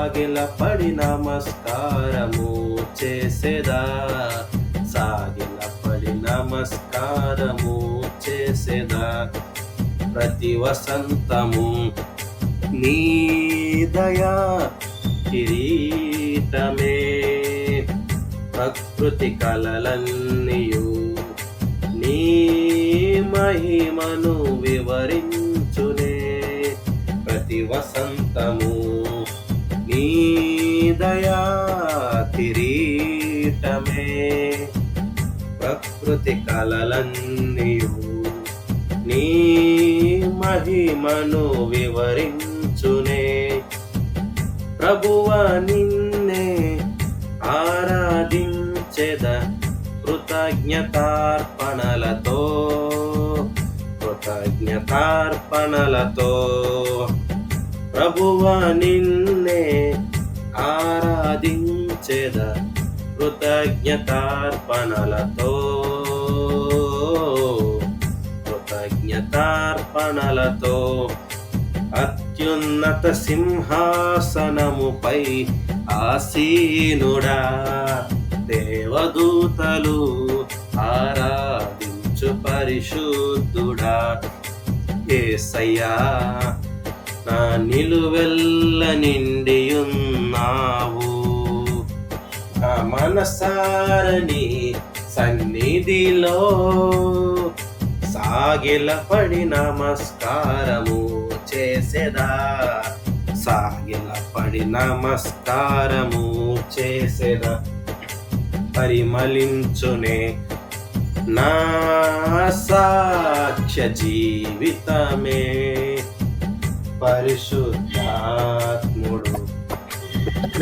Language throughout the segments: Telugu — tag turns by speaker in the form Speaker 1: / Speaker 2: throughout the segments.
Speaker 1: సాగిల పడి నమస్కారము చేసేదా? సాగిల పడి నమస్కారము చేసేదా? ప్రతి వసంతము నీ దయా కిరీటమే. ప్రకృతి కలలన్నీయు నీ మహిమను వివరించునే. ప్రతి వసంతము నీ దయా కిరీటమే. ప్రకృతి కలలన్నీయు నీ మహిమను వివరించునే. ప్రభువ నిన్నే ఆరాధించెద కృతజ్ఞతార్పణలతో కృతజ్ఞతార్పణలతో. ప్రభువ నిన్నే ఆరాధించేద కృతజ్ఞతార్పణలతో. కృతజ్ఞతార్పణలతో అత్యున్నత సింహాసనముపై ఆసీనుడా. దేవదూతలు ఆరాధించు పరిశుద్ధుడా. ఏసయ్యా నా నిలువెల్ల నిండి ఉన్నావు నా మనసారని సన్నిధిలో సాగిల పడి నమస్కారము చేసేదా? సాగిల పడి నమస్కారము చేసేదా? పరిమళించునే నా సాక్ష్య జీవితమే. పరిశుద్ధాత్ముడు.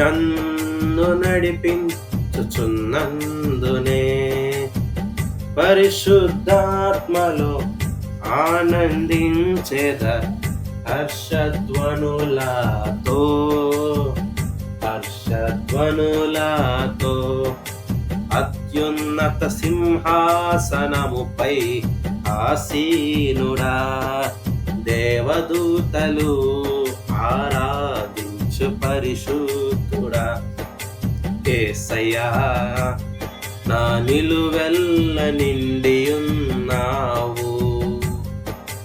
Speaker 1: నన్ను నడిపించుచున్నందునే పరిశుద్ధాత్మలో ఆనందించేద హర్షధ్వనులతో హర్షధ్వనులతో. అత్యున్నత సింహాసనముపై ఆసీనుడా. దేవదూతలు ఆరాధించు పరిశుద్ధుడా. ఏసయ్యా నా నిలువెల్ల నిండి ఉన్నావు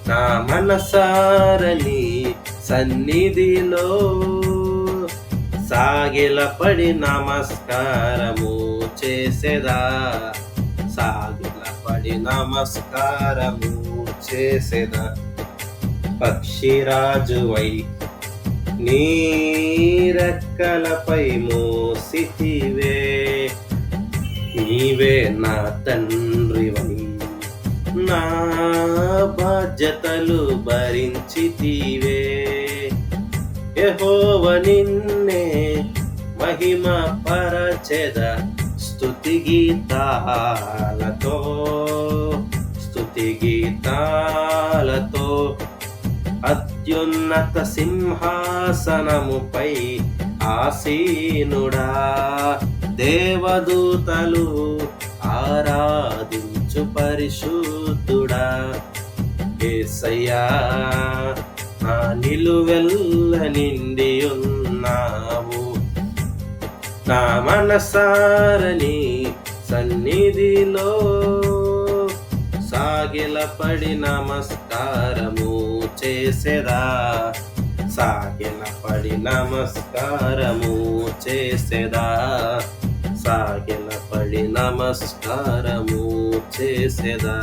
Speaker 1: నా మనసారని సన్నిధిలో సాగిల పడి నమస్కారము చేసేదా? సాగిల పడి నమస్కారము చేసేదా? పక్షిరాజువై నీ రెక్కలపై మోసితివే. నీవే నా తండ్రివై నా బాధ్యతలు భరించితివే. యహోవ నిన్నే మహిమ పరచెద స్తుతి గీతాలతో స్తుతి గీతాలతో అత్యున్నత సింహాసనముపై ఆసీనుడా. దేవదూతలు ఆరాధించు పరిశుద్ధుడా. ఏసయ్యా నా నిలువెల్ల నిండి ఉన్నావు నా మనసారని సన్నిధిలో సాగిల పడి నమస్కారము. చేసేదా? సాగిన పడి నమస్కారము చేసేదా? సాగిన పడి నమస్కారము చేసేదా?